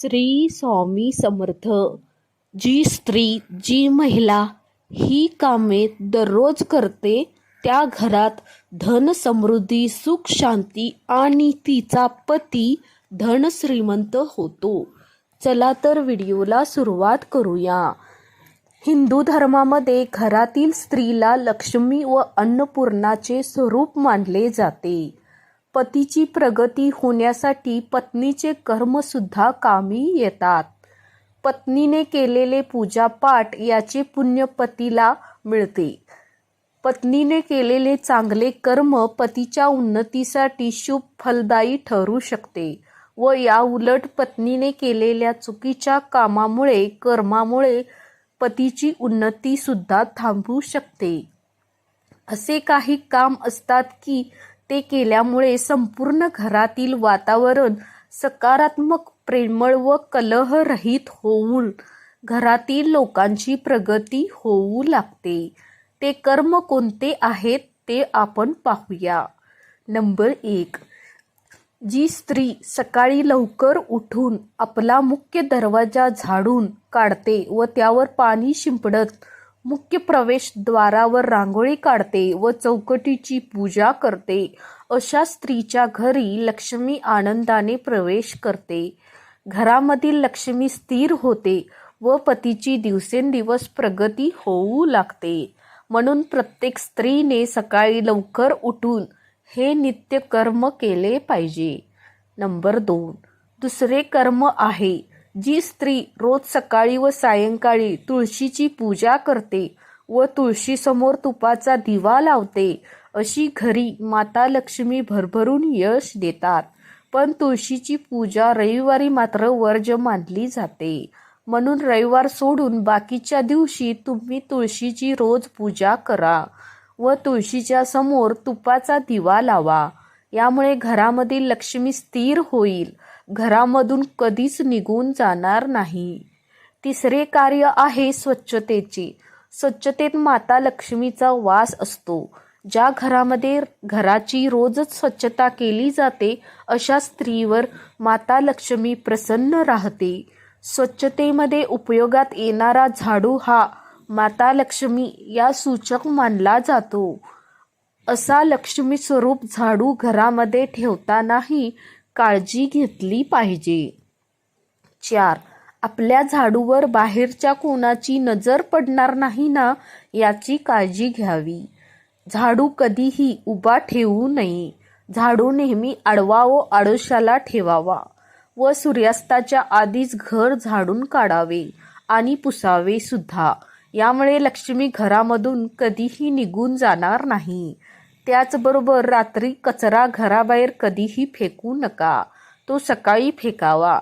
श्री स्वामी समर्थ. जी स्त्री जी महिला ही कामे दररोज करते त्या घरात धन समृद्धी सुख शांती आणि तिचा पती धन श्रीमंत होतो. चला तर व्हिडिओला सुरुवात करूया. हिंदू धर्मामध्ये घरातील स्त्रीला लक्ष्मी व अन्नपूर्णाचे स्वरूप मानले जाते. पतीची प्रगती होण्यासाठी पत्नीचे कर्मसुद्धा कामी येतात. पत्नीने केलेले पूजापाठ याचे पुण्य पतीला मिळते. पत्नीने केलेले चांगले कर्म पतीच्या उन्नतीसाठी शुभ फलदायी ठरू शकते व या उलट पत्नीने केलेल्या चुकीच्या कामामुळे कर्मामुळे पतीची उन्नतीसुद्धा थांबू शकते. असे काही काम असतात की ते केल्यामुळे संपूर्ण घरातील वातावरण सकारात्मक प्रेमळ व कलहरहित होऊन घरातील लोकांची प्रगती होऊ लागते. ते कर्म कोणते आहेत ते आपण पाहूया. नंबर एक. जी स्त्री सकाळी लवकर उठून आपला मुख्य दरवाजा झाडून काढते व त्यावर पाणी शिंपडत मुख्य प्रवेशद्वारावर रांगोळी काढते व चौकटीची पूजा करते. अशा स्त्रीच्या घरी लक्ष्मी आनंदाने प्रवेश करते. घरामधील लक्ष्मी स्थिर होते व पतीची दिवसेंदिवस प्रगती होऊ लागते. म्हणून प्रत्येक स्त्रीने सकाळी लवकर उठून हे नित्य कर्म केले पाहिजे. नंबर दोन. दुसरे कर्म आहे. जी स्त्री रोज सकाळी व सायंकाळी तुळशीची पूजा करते व तुळशीसमोर तुपाचा दिवा लावते अशी घरी माता लक्ष्मी भरभरून यश देतात. पण तुळशीची पूजा रविवारी मात्र वर्ज मानली जाते. म्हणून रविवार सोडून बाकीच्या दिवशी तुम्ही तुळशीची रोज पूजा करा व तुळशीच्या समोर तुपाचा दिवा लावा. यामुळे घरामधील लक्ष्मी स्थिर होईल. घरामधून कधीच निघून जाणार नाही. तिसरे कार्य आहे स्वच्छतेचे. स्वच्छतेत माता लक्ष्मीचा वास असतो. ज्या घरामध्ये घराची रोजच स्वच्छता केली जाते अशा स्त्रीवर माता लक्ष्मी प्रसन्न राहते. स्वच्छतेमध्ये उपयोगात येणारा झाडू हा माता लक्ष्मी या सूचक मानला जातो. असा लक्ष्मी स्वरूप झाडू घरामध्ये ठेवतानाही काळजी घेतली पाहिजे. चार. आपल्या झाडूवर बाहेरच्या कोणाची नजर पडणार नाही ना याची काळजी घ्यावी. झाडू कधीही उभा ठेवू नये. झाडू नेहमी आडवा व आडोशाला ठेवावा व सूर्यास्ताच्या आधीच घर झाडून काढावे आणि पुसावे सुद्धा. यामुळे लक्ष्मी घरामधून कधीही निघून जाणार नाही. त्याचबरोबर रात्री कचरा घराबाहेर कधीही फेकू नका. तो सकाळी फेकावा.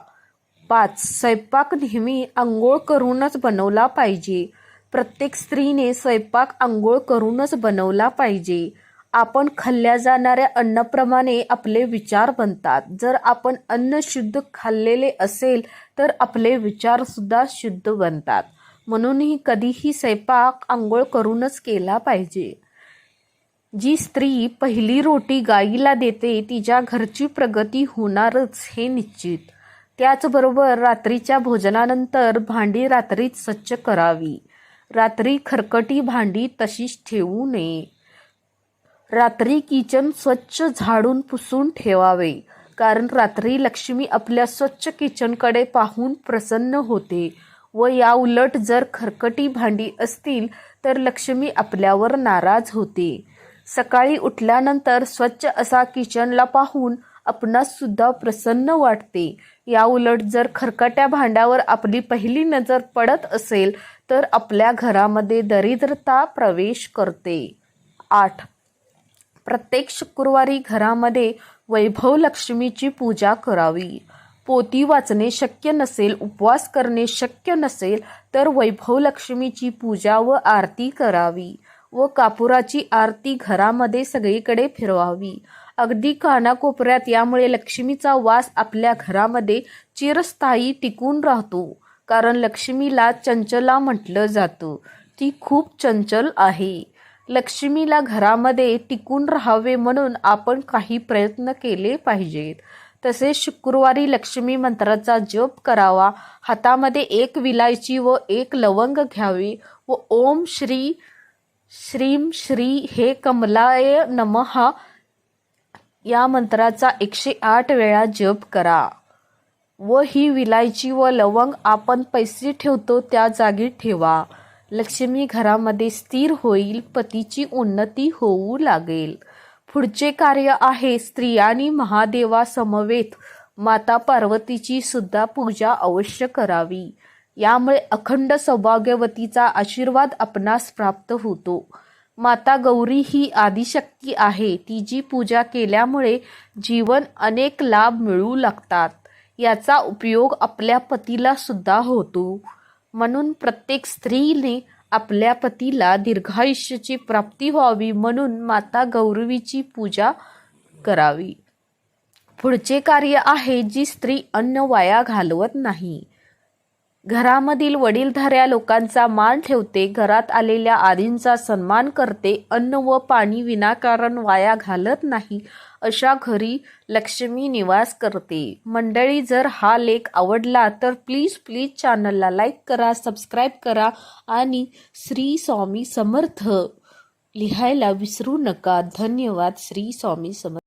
पाच स्वयंपाक नेहमी आंघोळ करूनच बनवला पाहिजे. प्रत्येक स्त्रीने स्वयंपाक आंघोळ करूनच बनवला पाहिजे. आपण खाल्ल्या जाणाऱ्या अन्नाप्रमाणे आपले विचार बनतात. जर आपण अन्न शुद्ध खाल्लेले असेल तर आपले विचारसुद्धा शुद्ध बनतात. म्हणूनही कधीही स्वयंपाक आंघोळ करूनच केला पाहिजे. जी स्त्री पहिली रोटी गाईला देते तिच्या घरची प्रगती होणारच हे निश्चित. त्याचबरोबर रात्रीच्या भोजनानंतर भांडी रात्रीच स्वच्छ करावी. रात्री खरकटी भांडी तशीच ठेवू नये. रात्री किचन स्वच्छ झाडून पुसून ठेवावे कारण रात्री लक्ष्मी आपल्या स्वच्छ किचनकडे पाहून प्रसन्न होते व या उलट जर खरकटी भांडी असतील तर लक्ष्मी आपल्यावर नाराज होते. सकाळी उठल्यानंतर स्वच्छ असा किचनला पाहून आपणास सुद्धा प्रसन्न वाटते. या उलट जर खरकट्या भांड्यावर आपली पहिली नजर पडत असेल तर आपल्या घरामध्ये दरिद्रता प्रवेश करते. आठ. प्रत्येक शुक्रवारी घरामध्ये वैभव लक्ष्मीची पूजा करावी. पोती वाचणे शक्य नसेल उपवास करणे शक्य नसेल तर वैभव लक्ष्मीची पूजा व आरती करावी. व कापुराची आरती घरामध्ये सगळीकडे फिरवावी. अगदी कानाकोपऱ्यात यामुळे लक्ष्मीचा वास आपल्या घरामध्ये चिरस्थायी टिकून राहतो. कारण लक्ष्मीला चंचला म्हटलं जातं. ती खूप चंचल आहे. लक्ष्मीला घरामध्ये टिकून राहावे म्हणून आपण काही प्रयत्न केले पाहिजेत. तसेच शुक्रवारी लक्ष्मी मंत्राचा जप करावा. हातामध्ये एक विलायची व एक लवंग घ्यावी व ओम श्री श्रीम श्री हे कमलाय नमः. या मंत्राचा एकशे आठ वेळा जप करा. व ही विलायची व लवंग आपण पैसे ठेवतो त्या जागी ठेवा. लक्ष्मी घरामध्ये स्थिर होईल पतीची उन्नती होऊ लागेल. पुढचे कार्य आहे स्त्रियांनी महादेवासमवेत माता पार्वतीची सुद्धा पूजा अवश्य करावी. यामुळे अखंड सौभाग्यवतीचा आशीर्वाद आपणास प्राप्त होतो. माता गौरी ही आदिशक्ती आहे. तिची पूजा केल्यामुळे जीवन अनेक लाभ मिळू लागतात. याचा उपयोग आपल्या पतीला सुद्धा होतो. म्हणून प्रत्येक स्त्रीने आपल्या पतीला दीर्घायुष्याची प्राप्ती व्हावी म्हणून माता गौरवीची पूजा करावी. पुढचे कार्य आहे जी स्त्री अन्न वाया घालवत नाही. घरामधील वडीलधाऱ्या लोकांचा मान ठेवते घरात आलेल्या आदींचा सन्मान करते अन्न व पाणी विनाकारण वाया घालत नाही अशा घरी लक्ष्मी निवास करते. मंडळी जर हा लेख आवडला तर प्लीज प्लीज चॅनलला लाईक करा सबस्क्राईब करा आणि श्री स्वामी समर्थ लिहायला विसरू नका. धन्यवाद. श्री स्वामी समर्थ.